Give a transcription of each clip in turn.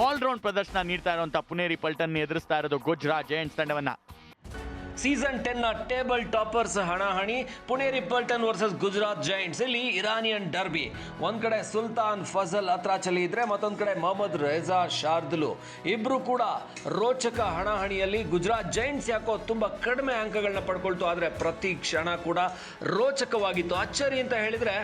All round ಪ್ರದರ್ಶನ ನೀಡ್ತಾ ಇರುವಂತಹ ಪುನೇರಿ ಪಲ್ಟನ್ ಎದುರಿಸ್ತಾ ಇರೋದು ಗುಜರಾತ್ ಜೈಂಟ್ಸ್ ತಂಡವನ್ನ. ಸೀಸನ್ ಟೆನ್ನ ಟೇಬಲ್ ಟಾಪರ್ಸ್ ಹಣಾಹಣಿ, ಪುಣೆ ರಿಪಲ್ಟನ್ ವರ್ಸಸ್ ಗುಜರಾತ್ ಜೈಂಟ್ಸ್ ಇಲ್ಲಿ ಇರಾನಿಯನ್ ಡರ್ಬಿ ಒಂದ್ ಕಡೆ ಸುಲ್ತಾನ್ ಫಜಲ್ ಅತ್ರಾಚಲಿ ಇದ್ರೆ, ಮತ್ತೊಂದ್ ಕಡೆ ಮೊಹಮ್ಮದ್ ರೆಜಾ ಶಾರ್ದುಲು ಇಬ್ರು ಕೂಡ ರೋಚಕ ಹಣಾಹಣಿಯಲ್ಲಿ ಗುಜರಾತ್ ಜೈಂಟ್ಸ್ ಯಾಕೋ ತುಂಬಾ ಕಡಿಮೆ ಅಂಕಗಳನ್ನ ಪಡ್ಕೊಳ್ತು, ಆದ್ರೆ ಪ್ರತಿ ಕ್ಷಣ ಕೂಡ ರೋಚಕವಾಗಿತ್ತು. ಅಚ್ಚರಿ ಅಂತ ಹೇಳಿದ್ರೆ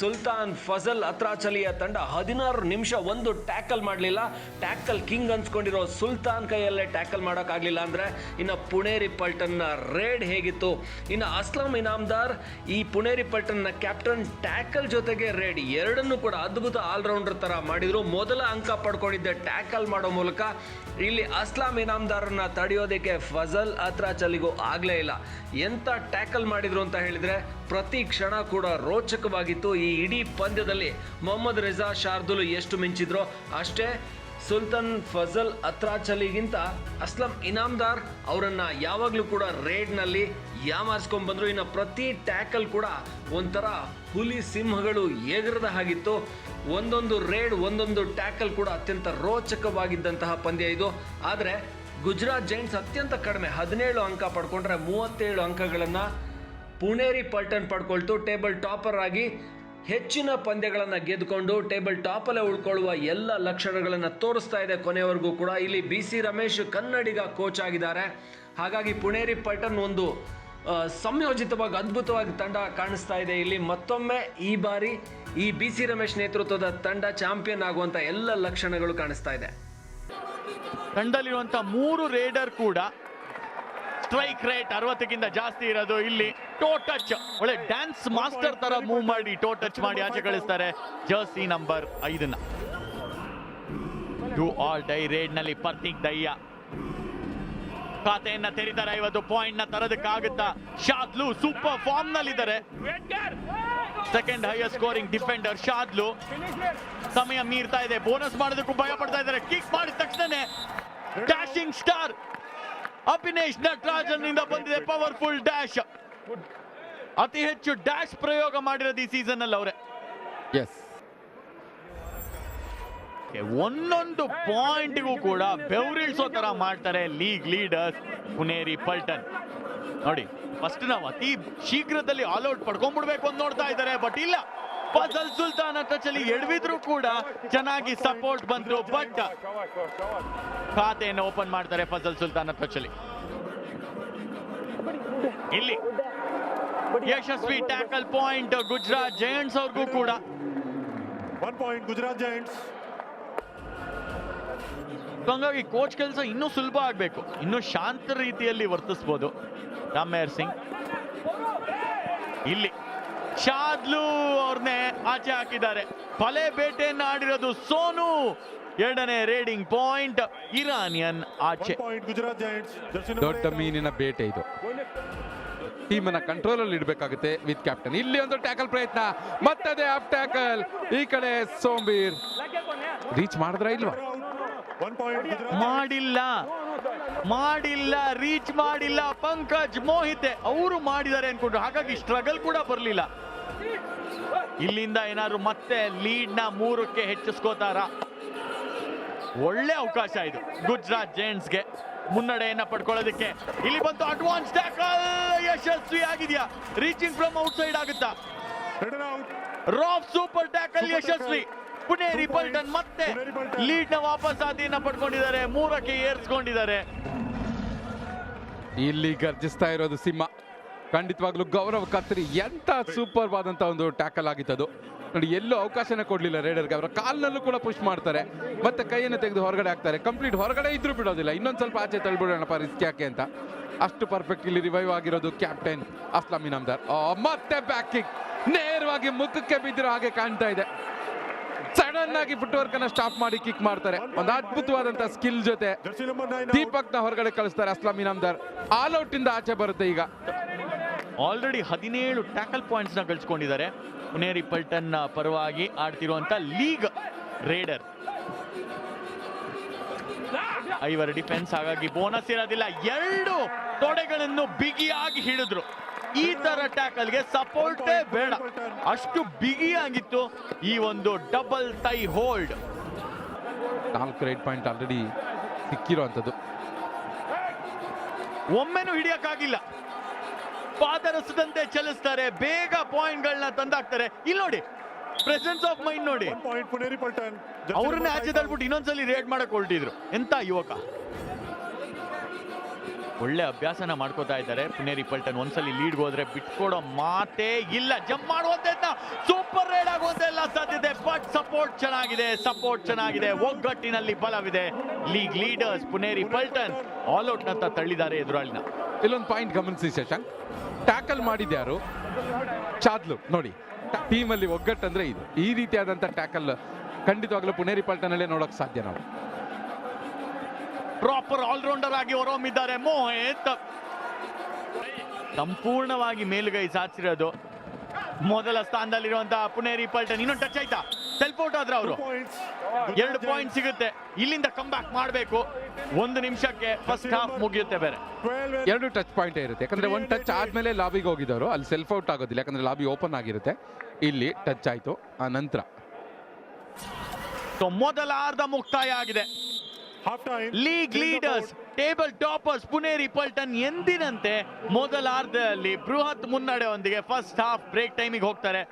ಸುಲ್ತಾನ್ ಫಜಲ್ ಅತ್ರಾಚಲಿಯ ತಂಡ ಹದಿನಾರು ನಿಮಿಷ ಒಂದು ಟ್ಯಾಕಲ್ ಮಾಡಲಿಲ್ಲ. ಟ್ಯಾಕಲ್ ಕಿಂಗ್ ಅನ್ಸ್ಕೊಂಡಿರೋ ಸುಲ್ತಾನ್ ಕೈಯಲ್ಲೇ ಟ್ಯಾಕಲ್ ಮಾಡೋಕ್ಕಾಗಲಿಲ್ಲ ಅಂದ್ರೆ, ಇನ್ನು ಪುಣೇರಿ ಪಲ್ಟನ್ನ ರೇಡ್ ಹೇಗಿತ್ತು? ಇನ್ನು ಅಸ್ಲಾಂ ಇನಾಮ್ದಾರ್, ಈ ಪುಣೇರಿ ಪಟ್ಟಣ್ನ ಕ್ಯಾಪ್ಟನ್ ಟ್ಯಾಕಲ್ ಜೊತೆಗೆ ರೇಡ್ ಎರಡನ್ನೂ ಕೂಡ ಅದ್ಭುತ ಆಲ್ರೌಂಡರ್ ತರ ಮಾಡಿದರು. ಮೊದಲ ಅಂಕ ಪಡ್ಕೊಂಡಿದ್ದೆ ಟ್ಯಾಕಲ್ ಮಾಡೋ ಮೂಲಕ ಇಲ್ಲಿ ಅಸ್ಲಾಂ ಇನಾಮ್ದಾರನ್ನ ತಡೆಯೋದಕ್ಕೆ ಫಜಲ್ ಅತ್ರಾಚಲಿಗೂ ಆಗಲೇ ಇಲ್ಲ. ಎಂತ ಟ್ಯಾಕಲ್ ಮಾಡಿದ್ರು ಅಂತ ಹೇಳಿದ್ರೆ ಪ್ರತಿ ಕ್ಷಣ ಕೂಡ ರೋಚಕವಾಗಿತ್ತು. ಈ ಇಡೀ ಪಂದ್ಯದಲ್ಲಿ ಮೊಹಮ್ಮದ್ ರಿಜಾ ಶಾರ್ದುಲ್ ಎಷ್ಟು ಮಿಂಚಿದ್ರೋ ಅಷ್ಟೇ ಸುಲ್ತಾನ್ ಫಜಲ್ ಅತ್ರಾಚಲಿಗಿಂತ ಅಸ್ಲಂ ಇನಾಮ್ದಾರ್ ಅವರನ್ನ ಯಾವಾಗಲೂ ಕೂಡ ರೇಡ್ನಲ್ಲಿ ಯಾಮಾರಿಸ್ಕೊಂಡ್ ಬಂದ್ರು. ಇನ್ನು ಪ್ರತಿ ಟ್ಯಾಕಲ್ ಕೂಡ ಒಂಥರ ಹುಲಿ ಸಿಂಹಗಳು ಎಗರದ ಹಾಗಿತ್ತು. ಒಂದೊಂದು ರೇಡ್ ಒಂದೊಂದು ಟ್ಯಾಕಲ್ ಕೂಡ ಅತ್ಯಂತ ರೋಚಕವಾಗಿದ್ದಂತಹ ಪಂದ್ಯ ಇದು. ಆದರೆ ಗುಜರಾತ್ ಜೈಂಟ್ಸ್ ಅತ್ಯಂತ ಕಡಿಮೆ, ಹದಿನೇಳು ಅಂಕ ಪಡ್ಕೊಂಡ್ರೆ ಮೂವತ್ತೇಳು ಅಂಕಗಳನ್ನ ಪುಣೇರಿ ಪಲ್ಟನ್ ಪಡ್ಕೊಳ್ತು. ಟೇಬಲ್ ಟಾಪರ್ ಆಗಿ ಹೆಚ್ಚಿನ ಪಂದ್ಯಗಳನ್ನು ಗೆದ್ದುಕೊಂಡು ಟೇಬಲ್ ಟಾಪಲ್ಲೇ ಉಳ್ಕೊಳ್ಳುವ ಎಲ್ಲ ಲಕ್ಷಣಗಳನ್ನು ತೋರಿಸ್ತಾ ಇದೆ ಕೊನೆಯವರೆಗೂ ಕೂಡ. ಇಲ್ಲಿ ಬಿ ಸಿ ರಮೇಶ್ ಕನ್ನಡಿಗ ಕೋಚ್ ಆಗಿದ್ದಾರೆ. ಹಾಗಾಗಿ ಪುಣೇರಿ ಪಲ್ಟನ್ ಒಂದು ಸಂಯೋಜಿತವಾಗಿ ಅದ್ಭುತವಾಗಿ ತಂಡ ಕಾಣಿಸ್ತಾ ಇದೆ. ಇಲ್ಲಿ ಮತ್ತೊಮ್ಮೆ ಈ ಬಾರಿ ಈ ಬಿ ಸಿ ರಮೇಶ್ ನೇತೃತ್ವದ ತಂಡ ಚಾಂಪಿಯನ್ ಆಗುವಂಥ ಎಲ್ಲ ಲಕ್ಷಣಗಳು ಕಾಣಿಸ್ತಾ ಇದೆ. ತಂಡದಲ್ಲಿರುವಂಥ ಮೂರು ರೇಡರ್ ಕೂಡ ಸ್ಟ್ರೈಕ್ ರೇಟ್ ಅರವತ್ತಕ್ಕಿಂತ ಜಾಸ್ತಿ ಇರೋದು ಇಲ್ಲಿ. Toe touch. ಒಳ್ಳೆ ಡ್ಯಾನ್ಸ್ ಮಾಸ್ಟರ್ ತರ ಮೂವ್ ಮಾಡಿ ಟೋ ಟಚ್ ಮಾಡಿ ಆಚೆ ಕಳಿಸ್ತಾರೆ. ಜರ್ಸಿ ನಂಬರ್ ಐದನ್ನ. ಡೂ ಆಲ್ ಡೈ ರೇಡ್ನಲ್ಲಿ ಪರ್ತಿಕ್ ದಯ್ಯ. ಖಾತೆಯನ್ನ ತೆರೀತಾರೆ. ಇವತ್ತು ಪಾಯಿಂಟ್ನ ತರೋದಕ್ಕಾಗುತ್ತಾ? ಶಾದ್ಲು super form ನಲ್ಲಿದ್ದಾರೆ. Second higher scoring defender Shadloui. ಸಮಯ ಮೀರ್ತಾ ಇದೆ. ಬೋನಸ್ ಮಾಡೋದಕ್ಕೂ ಭಯ ಪಡ್ತಾ ಇದ್ದಾರೆ. ಕಿಕ್ ಮಾಡಿದ ತಕ್ಷಣ ಡ್ಯಾಶಿಂಗ್ ಸ್ಟಾರ್ ಅಭಿನೇಶ್ ನಟರಾಜನ್ನಿಂದ ಬಂದಿದೆ. Powerful dash. ಅತಿ ಹೆಚ್ಚು ಡ್ಯಾಶ್ ಪ್ರಯೋಗ ಮಾಡಿರೋದು ಈ ಸೀಸನ್ ಅಲ್ಲಿ ಅವರೇ ಎಸ್ ಒಂದೊಂದು ಪಾಯಿಂಟ್ಗೂ ಕೂಡ ಬೆವರಿಳಿಸೋ ತರ ಮಾಡ್ತಾರೆ ಲೀಗ್ ಲೀಡರ್ಸ್ ಪುನೇರಿ ಪಲ್ಟನ್. ನೋಡಿ ಫಸ್ಟ್ ನಾವು ಅತಿ ಶೀಘ್ರದಲ್ಲಿ ಆಲ್ಔಟ್ ಪಡ್ಕೊಂಡ್ಬಿಡ್ಬೇಕು ಅಂತ ನೋಡ್ತಾ ಇದ್ದಾರೆ ಬಟ್ ಇಲ್ಲ. ಫಜಲ್ ಸುಲ್ತಾನ್ ಚಲಿ ಎಡವಿದ್ರು ಕೂಡ ಚೆನ್ನಾಗಿ ಸಪೋರ್ಟ್ ಬಂತು ಬಟ್ ಖಾತೆಯನ್ನು ಓಪನ್ ಮಾಡ್ತಾರೆ ಫಜಲ್ ಸುಲ್ತಾನ್ ಟಚಲ್ಲಿ ಇಲ್ಲಿ ಯಶಸ್ವಿ ಟ್ಯಾಕಲ್ ಪಾಯಿಂಟ್ ಗುಜರಾತ್ ಜಯಂಟ್ಸ್ ಅವ್ರಿಗೂ ಕೂಡ. ಒನ್ ಪಾಯಿಂಟ್ ಗುಜರಾತ್ ಜಯಂಟ್ಸ್ ಹಂಗಾಗಿ ಕೋಚ್ ಕೆಲಸ ಇನ್ನೂ ಸುಲಭ ಆಗಬೇಕು. ಇನ್ನೂ ಶಾಂತ ರೀತಿಯಲ್ಲಿ ವರ್ತಿಸ್ಬೋದು ರಾಮೇರ್ ಸಿಂಗ್. ಇಲ್ಲಿ ಶಾದ್ಲು ಅವ್ರನ್ನೇ ಆಚೆ ಹಾಕಿದ್ದಾರೆ. ಕೊಲೆ ಬೇಟೆಯನ್ನ ಆಡಿರೋದು ಸೋನು. ಎರಡನೇ ರೇಡಿಂಗ್ ಪಾಯಿಂಟ್ ಇರಾನಿಯನ್ ಆಚೆ. ದೊಡ್ಡ. ಮೀನಿನ ಬೇಟೆ ಇದು. ಟೀಮನ್ನ ಕಂಟ್ರೋಲ್ ಅಲ್ಲಿ ಇಡಬೇಕಾಗುತ್ತೆ ವಿತ್ ಕ್ಯಾಪ್ಟನ್ ಇಲ್ಲಿ ಒಂದು ಟ್ಯಾಕಲ್ ಪ್ರಯತ್ನ. ಮತ್ತದೇ ಅಪ್ ಟ್ಯಾಕಲ್ ಈ ಕಡೆ ಸೋಂಬೀರ್. ರೀಚ್ ಮಾಡಿದ್ರ ಇಲ್ವಾ? ಮಾಡಿಲ್ಲ. ಮಾಡಿಲ್ಲ ರೀಚ್ ಮಾಡಿಲ್ಲ. ಪಂಕಜ್ ಮೋಹಿತೆ ಅವರು ಮಾಡಿದ್ದಾರೆ ಅನ್ಕೊಂಡ್ರು. ಹಾಗಾಗಿ ಸ್ಟ್ರಗಲ್ ಕೂಡ ಬರಲಿಲ್ಲ. ಇಲ್ಲಿಂದ ಏನಾದ್ರು ಮತ್ತೆ ಲೀಡ್ನ ಮೂರಕ್ಕೆ ಹೆಚ್ಚಿಸ್ಕೋತಾರ? ಒಳ್ಳೆ ಅವಕಾಶ ಇದು ಗುಜರಾತ್ ಜೈಂಟ್ಸ್ಗೆ ಮುನ್ನಡೆಯನ್ನ ಪಡ್ಕೊಳ್ಳೋದಕ್ಕೆ. ಇಲ್ಲಿ ಬಂತು ಅಡ್ವಾನ್ಸ್ ಟ್ಯಾಕಲ್ ಯಶಸ್ವಿ ಆಗಿದೆಯಾ ರೀಚಿಂಗ್ ಫ್ರಮ್ ಔಟ್ ಸೈಡ್ ಆಗುತ್ತಾ. ರಾಫ್ ಸೂಪರ್ ಟ್ಯಾಕಲ್ ಯಶಸ್ವಿ. ಪುಣೇರಿ ಪಲ್ಟನ್ ಮತ್ತೆ ಲೀಡ್ನ ವಾಪಸ್ ಆದಿಯನ್ನ ಪಡ್ಕೊಂಡಿದ್ದಾರೆ ಮೂರಕ್ಕೆ ಏರ್ಸ್ಕೊಂಡಿದ್ದಾರೆ. ಇಲ್ಲಿ ಗರ್ಜಿಸ್ತಾ ಇರೋದು ಸಿಂಹ. ಖಂಡಿತವಾಗ್ಲೂ ಗೌರವ್ ಕತ್ರಿ, ಎಂತ ಸೂಪರ್ ಆದಂತ ಒಂದು ಟ್ಯಾಕಲ್ ಆಗಿತ್ತದು. ನೋಡಿ, ಎಲ್ಲೂ ಅವಕಾಶನೇ ಕೊಡ್ಲಿಲ್ಲ ರೈಡರ್ಗೆ ಅವರ ಕಾಲ್ನಲ್ಲೂ ಕೂಡ ಪುಷ್ ಮಾಡ್ತಾರೆ. ಮತ್ತೆ ಕೈಯನ್ನು ತೆಗೆದು ಹೊರಗಡೆ ಹಾಕ್ತಾರೆ. ಕಂಪ್ಲೀಟ್ ಹೊರಗಡೆ ಇದ್ರೂ ಬಿಡೋದಿಲ್ಲ. ಇನ್ನೊಂದು ಸ್ವಲ್ಪ ಆಚೆ ತಳ್ಬಿಡೋಣಪ್ಪ ರಿಸ್ಕ್ ಯಾಕೆ ಅಂತ. ಅಷ್ಟು ಪರ್ಫೆಕ್ಟ್ ಇಲ್ಲಿ ರಿವೈವ್ ಆಗಿರೋದು ಕ್ಯಾಪ್ಟನ್ ಅಸ್ಲಾಮಿ ನಮ್ದಾರ್. ಮತ್ತೆ ಮತ್ತೆ ಬ್ಯಾಕಿಂಗ್ ನೇರವಾಗಿ ಮುಖಕ್ಕೆ ಬಿದ್ದಿರೋ ಹಾಗೆ ಕಾಣ್ತಾ ಇದೆ. ಸಡನ್ ಆಗಿ ಫುಟ್ವರ್ಕ್ ಅನ್ನ ಸ್ಟಾಪ್ ಮಾಡಿ ಕಿಕ್ ಮಾಡ್ತಾರೆ. ಒಂದು ಅದ್ಭುತವಾದಂತ ಸ್ಕಿಲ್ ಜೊತೆ. ದೀಪಕ್ನ ಹೊರಗಡೆ ಕಳಿಸ್ತಾರೆ ಅಸ್ಲಾಮಿ ನಮ್ದಾರ್. ಆಲ್ ಔಟ್ ಇಂದ ಆಚೆ ಬರುತ್ತೆ ಈಗ. ಆಲ್ರೆಡಿ ಹದಿನೇಳು ಟ್ಯಾಕಲ್ ಪಾಯಿಂಟ್ಸ್ನ ಗಳಿಸ್ಕೊಂಡಿದ್ದಾರೆ. ಪುನೇರಿ ಪಲ್ಟನ್ ಪರವಾಗಿ ಆಡ್ತಿರುವಂತ ಲೀಗ್ ರೇಡರ್. ಐವರ ಡಿಫೆನ್ಸ್ ಹಾಗಾಗಿ ಬೋನಸ್ ಇರೋದಿಲ್ಲ. ಎರಡು ತೊಡೆಗಳನ್ನು ಬಿಗಿಯಾಗಿ ಹಿಡಿದ್ರು. ಈ ತರ ಟ್ಯಾಕಲ್ಗೆ ಸಪೋರ್ಟೇ ಬೇಡ. ಅಷ್ಟು ಬಿಗಿಯಾಗಿತ್ತು ಈ ಒಂದು ಡಬಲ್ ಟೈ ಹೋಲ್ಡ್ ನಾಲ್ಕು ರೈಟ್ ಪಾಯಿಂಟ್ ಆಲ್ರೆಡಿ ಸಿಕ್ಕಿರೋ ಒಮ್ಮೆನೂ ಹಿಡಿಯಕ್ಕಾಗಿಲ್ಲ. ಪಾದರಸದಂತೆ ಚಲಿಸ್ತಾರೆ ಬೇಗ ಪಾಯಿಂಟ್ ಗಳನ್ನ ತಂದಾಕ್ತಾರೆ. ಇಲ್ಲಿ ನೋಡಿ ಪ್ರೆಸೆನ್ಸ್ ಆಫ್ ಮೈಂಡ್ ನೋಡಿ. ಅವ್ರನ್ನ ಆಚೆ. ತಳ್ಬಿಟ್ಟು ಇನ್ನೊಂದ್ಸಲಿ ರೇಟ್ ಮಾಡಕ್ ಹೊರಟಿದ್ರು. ಎಂತ ಯುವಕ? ಒಳ್ಳೆ ಅಭ್ಯಾಸನ ಮಾಡ್ಕೋತಾ ಇದ್ದಾರೆ ಪುನೇರಿ ಪಲ್ಟನ್. ಒಂದ್ಸಲಿ ಲೀಡ್ ಹೋದ್ರೆ ಬಿಟ್ಕೊಡೋ ಮಾತೇ ಇಲ್ಲ. ಜಂಪ್ ಮಾಡುವಂತ ಸೂಪರ್ ರೇಡ್ ಆಗೋದೆಲ್ಲ ಎಲ್ಲ ಸಾಧ್ಯತೆ ಬಟ್ ಸಪೋರ್ಟ್ ಚೆನ್ನಾಗಿದೆ ಸಪೋರ್ಟ್ ಚೆನ್ನಾಗಿದೆ. ಒಗ್ಗಟ್ಟಿನಲ್ಲಿ ಬಲವಿದೆ. League leaders Puneri Paltan all out ನಂತ ತಳ್ಳಿದ್ದಾರೆ ಎದುರಾಳಿನ. ಇಲ್ಲೊಂದು ಪಾಯಿಂಟ್ ಗಮನಿಸಿ ಶಶಾಂಕ್. ಟ್ಯಾಕಲ್ ಮಾಡಿದ್ಯಾರು ಚಾದ್ಲು. ನೋಡಿ, ಟೀಮಲ್ಲಿ ಒಗ್ಗಟ್ಟಂದ್ರೆ ಇದು. ಈ ರೀತಿಯಾದಂಥ ಟ್ಯಾಕಲ್ ಖಂಡಿತವಾಗ್ಲೂ ಪುಣೇರಿ ಪಲ್ಟನಲ್ಲೇ ನೋಡೋಕೆ ಸಾಧ್ಯ ನಾವು. ಪ್ರಾಪರ್ ಆಲ್ರೌಂಡರ್ ಆಗಿ ಹೊರಹೊಮ್ಮಿದ್ದಾರೆ ಮೋಹಿತ್. ಸಂಪೂರ್ಣವಾಗಿ ಮೇಲುಗೈ ಸಾಧಿಸಿರೋದು. ಮೊದಲ ಸ್ಥಾನದಲ್ಲಿರುವಂತಹ ಪುಣೇರಿ ಪಲ್ಟನ್. ಇನ್ನೊಂದು ಟಚ್ ಆಯ್ತಾ? ಸೆಲ್ಫ್ ಆದ್ರೆ ಆದ್ರ ಅವರು ಎರಡು ಪಾಯಿಂಟ್ ಸಿಗುತ್ತೆ. ಇಲ್ಲಿಂದ ಕಮ್ ಬ್ಯಾಕ್ ಮಾಡಬೇಕು. ಒಂದು ನಿಮಿಷಕ್ಕೆ ಫಸ್ಟ್ ಹಾಫ್ ಮುಗಿಯುತ್ತೆ ಬೇರೆ. 12 ಎರಡು ಟಚ್ ಪಾಯಿಂಟ್ ಇರುತ್ತೆ. ಯಾಕಂದ್ರೆ ಒಂದು ಟಚ್ ಆದ್ಮೇಲೆ ಲಾಬಿಗೆ ಹೋಗಿದ್ದವರು. ಅಲ್ಲಿ ಸೆಲ್ಫ್ ಔಟ್ ಆಗೋದಿಲ್ಲ. ಯಾಕಂದ್ರೆ ಲಾಬಿ ಓಪನ್ ಆಗಿರುತ್ತೆ. ಇಲ್ಲಿ ಟಚ್ ಆಯ್ತು. ಆ ನಂತರ. ಸೊ ಮೊದಲ ಅರ್ಧ ಮುಕ್ತಾಯ ಆಗಿದೆ. League leaders table toppers Puneri Paltan ಎಂದಿನಂತೆ ಮೊದಲ ಅರ್ಧದಲ್ಲಿ ಬೃಹತ್ ಮುನ್ನಡೆಯೊಂದಿಗೆ ಫಸ್ಟ್ ಹಾಫ್ ಬ್ರೇಕ್ ಟೈಮಿಗೆ ಹೋಗ್ತಾರೆ.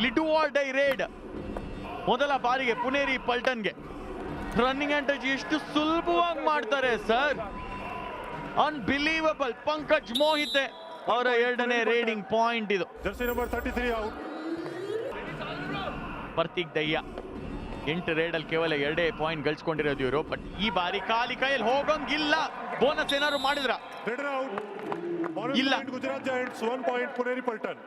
ಇಲ್ಲಿ ಆಲ್ ಡೈ ರೇಡ್ ಮೊದಲ ಬಾರಿಗೆ ಪುನೇರಿ ಪಲ್ಟನ್ಗೆ ರನ್ನಿಂಗ್ ಅಂಡ್ ಟಚ್ ಎಷ್ಟು ಸುಲಭವಾಗಿ ಮಾಡ್ತಾರೆ ಸರ್ ಅನ್ಬಿಲೀವಬಲ್ ಪಂಕಜ್ ಮೋಹಿತೆ ಅವರ ಎರಡನೇ ರೇಡಿಂಗ್ ಪಾಯಿಂಟ್ ಇದು Jersey number 33 out. Pratik Dahiya ಎಂಟು ರೇಡಲ್ಲಿ ಕೇವಲ ಎರಡೇ ಪಾಯಿಂಟ್ ಗಳಿಸ್ಕೊಂಡಿರೋದು ಇವರು ಬಟ್ ಈ ಬಾರಿ ಖಾಲಿ ಕೈಯಲ್ಲಿ ಹೋಗಂಗಿಲ್ಲ ಬೋನಸ್ ಏನಾದ್ರು ಮಾಡಿದ್ರ ಇಲ್ಲ. Gujarat Gujarat Giants. One point Paltan.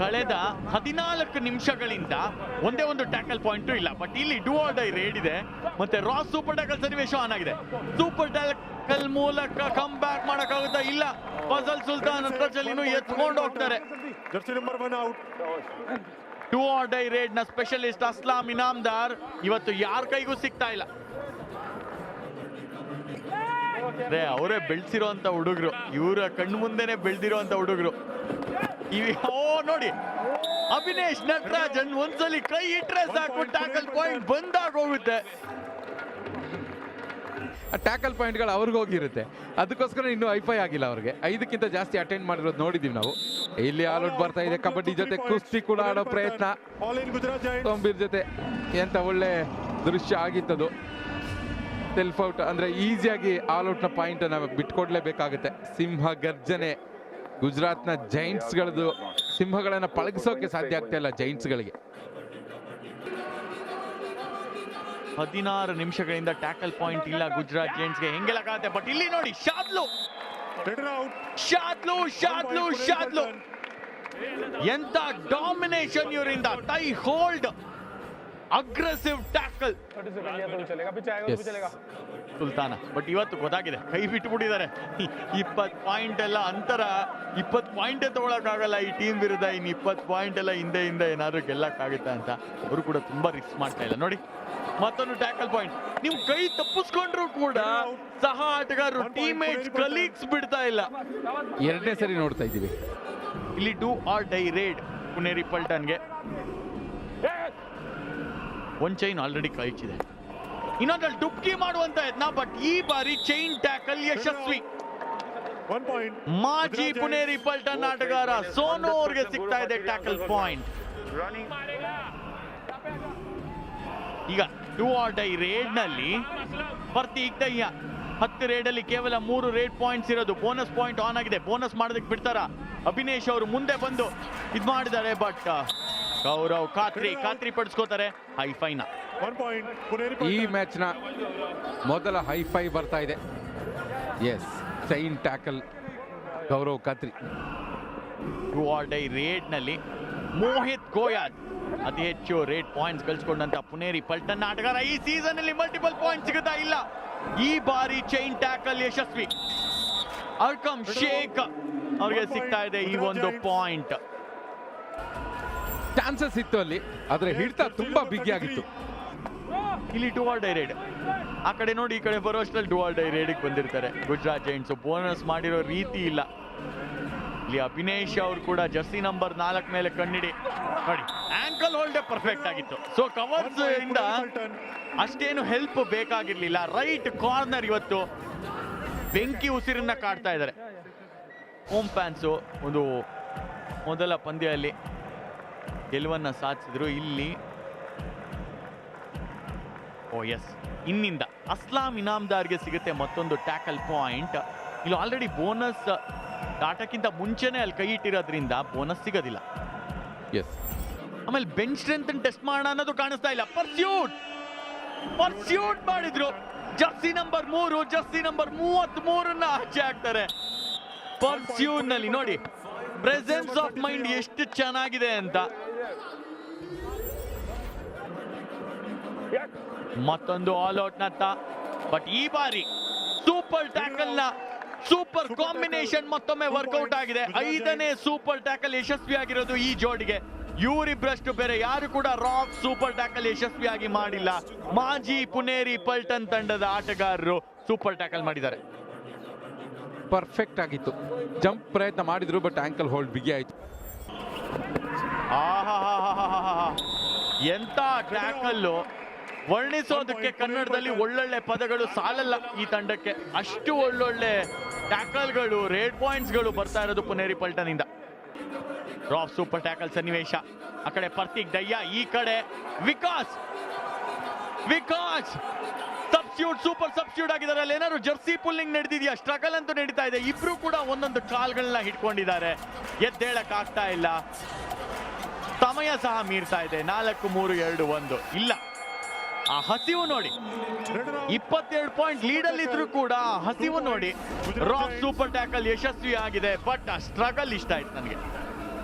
ಕಳೆದ ಹದಿನಾಲ್ಕು ನಿಮಿಷಗಳಿಂದ ಒಂದೇ ಒಂದು ಟ್ಯಾಕಲ್ ಪಾಯಿಂಟ್ ಇಲ್ಲ. ಬಟ್ ಇಲ್ಲಿ ಡೂ ಆರ್ ಡೈ ರೇಡ್ ಇದೆ. ಮತ್ತೆ ರಾಸ್ ಸೂಪರ್ ಟ್ಯಾಕಲ್ ಸನ್ನಿವೇಶ ಆನ್ ಆಗಿದೆ. ಸೂಪರ್ ಟ್ಯಾಕಲ್ ಮೂಲಕ ಕಮ್ ಬ್ಯಾಕ್ ಮಾಡಕ್ಕಾಗುತ್ತಾ ಇಲ್ಲ. ಫಜಲ್ ಸುಲ್ತಾನ್ ಅಂತರ್ಜಲಿನ ಎತ್ಕೊಂಡು ಹೋಗ್ತಾರೆ. ಟೂ ಆರ್ ಡೈ ರೇಡ್ನ ಸ್ಪೆಷಲಿಸ್ಟ್ ಅಸ್ಲಾಂ ಇನಾಮ್ದಾರ್ ಇವತ್ತು ಯಾರ ಕೈಗೂ ಸಿಗ್ತಾ ಇಲ್ಲ. ಅವರೇ ಬೆಳೆಸಿರೋ ಅಂತ ಹುಡುಗರು. ಇವರ ಕಣ್ಣು ಮುಂದೆನೆ ಬೆಳೆದಿರೋಂತ ಹುಡುಗರು. ಇವಿ ಓ ನೋಡಿ. ಅಭಿನೇಶ್ ನಟರಾಜನ್ ಒಂದ್ಸಲಿ ಕೈ ಇಟ್ರೆ ಸಾಕು ಟ್ಯಾಕಲ್ ಪಾಯಿಂಟ್ ಬಂದಾಗ ಹೋಗುತ್ತೆ. ಆ ಟ್ಯಾಕಲ್ ಪಾಯಿಂಟ್ಗಳು ಅವ್ರಿಗೆ ಹೋಗಿರುತ್ತೆ. ಅದಕ್ಕೋಸ್ಕರ ಇನ್ನೂ ಐಫೈ ಆಗಿಲ್ಲ ಅವ್ರಿಗೆ. ಐದಕ್ಕಿಂತ ಜಾಸ್ತಿ ಅಟೆಂಡ್ ಮಾಡಿರೋದು ನೋಡಿದೀವಿ ನಾವು. ಇಲ್ಲಿ ಆಲ್ ಔಟ್ ಬರ್ತಾ ಇದೆ. ಕಬಡ್ಡಿ ಜೊತೆ ಕುಸ್ತಿ ಕೂಡ ಆಡೋ ಪ್ರಯತ್ನ. Giants. ಜೊತೆ ಎಂತ ಒಳ್ಳೆ ದೃಶ್ಯ ಆಗಿತ್ತದು. ಸೆಲ್ಫ್ ಔಟ್ ಅಂದ್ರೆ ಈಸಿಯಾಗಿ ಆಲ್ ಔಟ್ನ ಪಾಯಿಂಟ್ ನಾವು ಬಿಟ್ಕೊಡ್ಲೇಬೇಕಾಗುತ್ತೆ. ಸಿಂಹ ಗರ್ಜನೆ. ಗುಜರಾತ್ನ ಜೈಂಟ್ಸ್ಗಳದ್ದು ಸಿಂಹಗಳನ್ನ ಪಳಗಿಸೋಕೆ ಸಾಧ್ಯ ಆಗ್ತಾ ಇಲ್ಲ ಜೈಂಟ್ಸ್ಗಳಿಗೆ. ಹದಿನಾರು ನಿಮಿಷಗಳಿಂದ ಟ್ಯಾಕಲ್ ಪಾಯಿಂಟ್ ಇಲ್ಲ ಗುಜರಾತ್ ಜೈಂಟ್ಸ್ಗೆ. ಲಗಾತೆ? ಬಟ್ ಇಲ್ಲಿ ನೋಡಿ ಶಾದ್ಲು. ಶಾದ್ಲು ಶಾದ್ಲು ಶಾದ್ಲು. ಎಂತ ಡಾಮಿನೇಷನ್ ಇವರಿಂದ tie hold. Aggressive tackle. Sultana. But ಇವತ್ತು ಗೊತ್ತಾಗಿದೆ. ಕೈ ಬಿಟ್ಬಿಟ್ಟಿದ್ದಾರೆ. ಇಪ್ಪತ್ತು ಪಾಯಿಂಟ್ ಎಲ್ಲ ಅಂತರ. ಇಪ್ಪತ್ತು ಪಾಯಿಂಟೇ ತಗೊಳಕ್ಕಾಗಲ್ಲ ಈ ಟೀಮ್ ವಿರುದ್ಧ. ಇನ್ನು ಇಪ್ಪತ್ತು ಪಾಯಿಂಟ್ ಎಲ್ಲ ಹಿಂದೆ ಹಿಂದೆ ಏನಾದರೂ ಗೆಲ್ಲಕ್ಕಾಗುತ್ತೆ ಅಂತ ಅವರು ಕೂಡ ತುಂಬ ರಿಸ್ಕ್ ಮಾಡ್ತಾ ಇಲ್ಲ. ನೋಡಿ ಮತ್ತೊಂದು ಟ್ಯಾಕಲ್ ಪಾಯಿಂಟ್ ನೀವು ಕೈ ತಪ್ಪಿಸ್ಕೊಂಡ್ರು ಕೂಡ ಸಹ ಆಟಗಾರರು ಟೀಮೇಟ್ಸ್ ಕಲೀಗ್ಸ್ ಬಿಡ್ತಾ ಇಲ್ಲ. ಎರಡನೇ ಸರಿ ನೋಡ್ತಾ ಇದ್ದೀವಿ. ಇಲ್ಲಿ do or die raid Puneri ಪಲ್ಟನ್ಗೆ ಒಂದು ಚೈನ್ ಆಲ್ರೆಡಿ ಕಳಿಸಿದೆ ಇನ್ನೊಂದ್ರಲ್ಲಿ ಡುಬ್ಕಿ ಮಾಡುವಂತ ಯತ್ನ ಬಟ್ ಈ ಬಾರಿ ಚೈನ್ ಟ್ಯಾಕಲ್ ಯಶಸ್ವಿ. ಮಾಜಿ. ಪುನೇರಿ ಪಲ್ಟನ್ ಆಟಗಾರ ಸೋನು ಅವ್ರಿಗೆ ಸಿಗ್ತಾ ಇದೆ ಟ್ಯಾಕಲ್ ಪಾಯಿಂಟ್ ಈಗ ಟೂ ಆರ್ ಡೈ ರೇಡ್ನಲ್ಲಿ ಬರ್ತಿ ದಯ್ಯ ಹತ್ತು ರೇಡ್ ಅಲ್ಲಿ ಕೇವಲ ಮೂರು ರೇಡ್ ಪಾಯಿಂಟ್ಸ್ ಇರೋದು. ಬೋನಸ್ ಪಾಯಿಂಟ್ ಆನ್ ಆಗಿದೆ. ಬೋನಸ್ ಮಾಡೋದಕ್ಕೆ ಬಿಡ್ತಾರ? ಅಭಿನೇಶ್ ಅವರು ಮುಂದೆ ಬಂದು ಇದು ಮಾಡಿದ್ದಾರೆ ಬಟ್ ಗೌರವ್ ಖಾತ್ರಿ ಖಾತ್ರಿ ಪಡಿಸ್ಕೋತಾರೆ. Point Puneri ಈ ಮ್ಯಾಚ್ ಮ್ಯಾಚ್ನ ಮೊದಲ ಹೈಫೈ ಬರ್ತಾ ಇದೆ. Yes chain tackle Gaurav Khatri. Do or die ರೇಡ್ನಲ್ಲಿ Mohit Goyat ಅತಿ ಹೆಚ್ಚು ರೇಡ್ ಪಾಯಿಂಟ್ಸ್ ಗಳಿಸಿಕೊಂಡಂತ ಪುನೇರಿ ಪಲ್ಟನ್ ಆಟಗಾರ ಈ ಸೀಸನ್ ಅಲ್ಲಿ ಮಲ್ಟಿಪಲ್ ಪಾಯಿಂಟ್ ಸಿಗುತ್ತಾ ಇಲ್ಲ. ಈ ಬಾರಿ ಚೈನ್ ಟ್ಯಾಕಲ್ ಯಶಸ್ವಿ. ಅರ್ಕಮ್ ಶೇಖ್ ಅವ್ರಿಗೆ ಸಿಗ್ತಾ ಇದೆ ಈ ಒಂದು ಪಾಯಿಂಟ್ ಚಾನ್ಸಸ್ ಇತ್ತು ಅಲ್ಲಿ ಆದ್ರೆ ಹಿಡಿತ ತುಂಬಾ ಬಿಗಿಯಾಗಿತ್ತು ಇಲ್ಲಿ ಟು ಆರ್ ಡೈ ರೇಡ್ ಆ ಕಡೆ ನೋಡಿ ಈ ಕಡೆ ಬರೋ ಅಷ್ಟರಲ್ಲಿ ಟು ಆರ್ ಡೈ ರೈಡಿಗೆ ಬಂದಿರ್ತಾರೆ. ಗುಜರಾತ್ ಜೈಂಟ್ಸ್ ಬೋನಸ್ ಮಾಡಿರೋ ರೀತಿ ಇಲ್ಲ. ಇಲ್ಲಿ ಅಭಿನೇಶ್ ಅವರು ಕೂಡ ಜರ್ಸಿ ನಂಬರ್ ನಾಲ್ಕು ಮೇಲೆ ಕಣ್ಣಿಡಿ. ನೋಡಿ ಆಂಕಲ್ ಹೋಲ್ಡ್ ಪರ್ಫೆಕ್ಟ್ ಆಗಿತ್ತು. ಸೊ ಕವರ್ಸ್ ಇಂದ ಅಷ್ಟೇನು ಹೆಲ್ಪ್ ಬೇಕಾಗಿರ್ಲಿಲ್ಲ. ರೈಟ್ ಕಾರ್ನರ್ ಇವತ್ತು ಬೆಂಕಿ ಉಸಿರನ್ನ ಕಾಡ್ತಾ ಇದ್ದಾರೆ. ಹೋಮ್ ಫ್ಯಾನ್ಸು ಒಂದು ಮೊದಲ ಪಂದ್ಯದಲ್ಲಿ ಗೆಲುವನ್ನು ಸಾಧಿಸಿದ್ರು. ಇಲ್ಲಿ ಓ ಎಸ್ ಇನ್ನಿಂದ ಅಸ್ಲಾಂ ಇನಾಮ್ದಾರ್ಗೆ ಸಿಗುತ್ತೆ ಮತ್ತೊಂದು ಟ್ಯಾಕಲ್ ಪಾಯಿಂಟ್. ಇಲ್ಲಿ ಆಲ್ರೆಡಿ ಬೋನಸ್ ಆಟಕ್ಕಿಂತ ಮುಂಚೆನೇ ಅಲ್ಲಿ ಕೈ ಇಟ್ಟಿರೋದ್ರಿಂದ ಬೋನಸ್ ಸಿಗೋದಿಲ್ಲ. ಎಸ್ ಆಮೇಲೆ ಬೆಂಚ್ ಸ್ಟ್ರೆಂತ್ ಟೆಸ್ಟ್ ಮಾಡೋಣ ಅನ್ನೋದು ಕಾಣಿಸ್ತಾ ಇಲ್ಲ. ಪರ್ಸ್ಯೂಟ್ ಪರ್ಸ್ಯೂಟ್ ಮಾಡಿದ್ರು. ಜರ್ಸಿ ನಂಬರ್ ಮೂರು ಜರ್ಸಿ ನಂಬರ್ ಮೂವತ್ತ್ ಮೂರನ್ನ ಆಚೆ ಹಾಕ್ತಾರೆ. ಪರ್ಸ್ಯೂಟ್ನಲ್ಲಿ ನೋಡಿ ಪ್ರೆಸೆನ್ಸ್ ಆಫ್ ಮೈಂಡ್ ಎಷ್ಟು ಚೆನ್ನಾಗಿದೆ ಅಂತ. ಮತ್ತೊಂದು ಆಲ್ ಔಟ್ ನತ್ತ. ಬಟ್ ಈ ಬಾರಿ ಸೂಪರ್ ಟ್ಯಾಕಲ್ನ ಸೂಪರ್ ಕಾಂಬಿನೇಷನ್ ಮತ್ತೊಮ್ಮೆ ವರ್ಕೌಟ್ ಆಗಿದೆ. ಐದನೇ ಸೂಪರ್ ಟ್ಯಾಕಲ್ ಯಶಸ್ವಿಯಾಗಿರೋದು ಈ ಜೋಡಿಗೆ. ಇವರಿಬ್ಬರಷ್ಟು ಬೇರೆ ಯಾರು ಕೂಡ ರಾಕ್ ಸೂಪರ್ ಟ್ಯಾಕಲ್ ಯಶಸ್ವಿಯಾಗಿ ಮಾಡಿಲ್ಲ. ಮಾಜಿ ಪುನೇರಿ ಪಲ್ಟನ್ ತಂಡದ ಆಟಗಾರರು ಸೂಪರ್ ಟ್ಯಾಕಲ್ ಮಾಡಿದ್ದಾರೆ. ಪರ್ಫೆಕ್ಟ್ ಆಗಿತ್ತು. ಜಂಪ್ ಪ್ರಯತ್ನ ಮಾಡಿದ್ರು ಬಟ್ ಆಂಕಲ್ ಹೋಲ್ಡ್ ಬಿಗಿ ಆಯ್ತು. ಆಹಾ ಎಂತ ಟ್ರ್ಯಾಕಲ್ಲು ವರ್ಣಿಸೋದಕ್ಕೆ ಕನ್ನಡದಲ್ಲಿ ಒಳ್ಳೊಳ್ಳೆ ಪದಗಳು ಸಾಲಲ್ಲ ಈ ತಂಡಕ್ಕೆ. ಅಷ್ಟು ಒಳ್ಳೊಳ್ಳೆ ಟ್ಯಾಕಲ್ಗಳು ರೇಡ್ ಪಾಯಿಂಟ್ಸ್ಗಳು ಬರ್ತಾ ಇರೋದು ಪುನೇರಿ ಪಲ್ಟನಿಂದ ರಾಫ್ ಸೂಪರ್ ಟ್ಯಾಕಲ್ ಸನ್ನಿವೇಶ. ಆ ಕಡೆ ಪರ್ತಿಕ್ ದಯ್ಯ ಈ ಕಡೆ Vikas. Vikas! Substitute super substitute ಆಗಿದ್ದಾರೆ. ಅಲ್ಲಿ ಏನಾದ್ರು ಜರ್ಸಿ ಪುಲ್ಲಿಂಗ್ ನಡೆದಿದೆಯಾ ಸ್ಟ್ರಗಲ್ ಅಂತೂ ನಡೀತಾ ಇದೆ. ಇಬ್ರು ಕೂಡ ಒಂದೊಂದು ಕಾಲ್ಗಳನ್ನ ಹಿಡ್ಕೊಂಡಿದ್ದಾರೆ. ಎದ್ದೇಳಕ್ ಆಗ್ತಾ ಇಲ್ಲ. ಸಮಯ ಸಹ ಮೀರ್ತಾ ಇದೆ. ನಾಲ್ಕು ಮೂರು ಎರಡು ಒಂದು. ಇಲ್ಲ. ಆ ಹಸಿವು ನೋಡಿ. ಇಪ್ಪತ್ತೆರಡು ಪಾಯಿಂಟ್ ಲೀಡ್ ಅಲ್ಲಿ ಇದ್ರು ಕೂಡ ಹಸಿವು ನೋಡಿ. ರಾಕ್ ಸೂಪರ್ ಟ್ಯಾಕಲ್ ಯಶಸ್ವಿ ಆಗಿದೆ ಬಟ್ ಆ ಸ್ಟ್ರಗಲ್ ಇಷ್ಟ ಆಯ್ತು ನನಗೆ.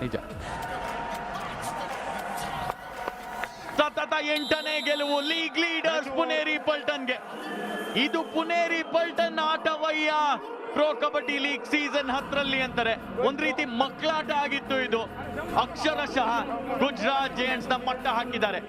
ನಿಜ. ಸತತ ಎಂಟನೇ ಗೆಲುವು ಲೀಗ್ ಲೀಡರ್ಸ್ ಪುನೇರಿ ಪಲ್ಟನ್ಗೆ ಇದು ಪುನೇರಿ ಪಲ್ಟನ್ ಆಟವಯ್ಯ. ಪ್ರೋ ಕಬಡ್ಡಿ ಲೀಗ್ ಸೀಸನ್ ಹತ್ತರಲ್ಲಿ ಅಂತಾರೆ. ಒಂದ್ ರೀತಿ ಮಕ್ಕಳಾಟ ಆಗಿತ್ತು ಇದು. ಅಕ್ಷರಶಃ ಗುಜರಾತ್ ಜೇಂಟ್ಸ್ನ ಮಟ್ಟ ಹಾಕಿದ್ದಾರೆ.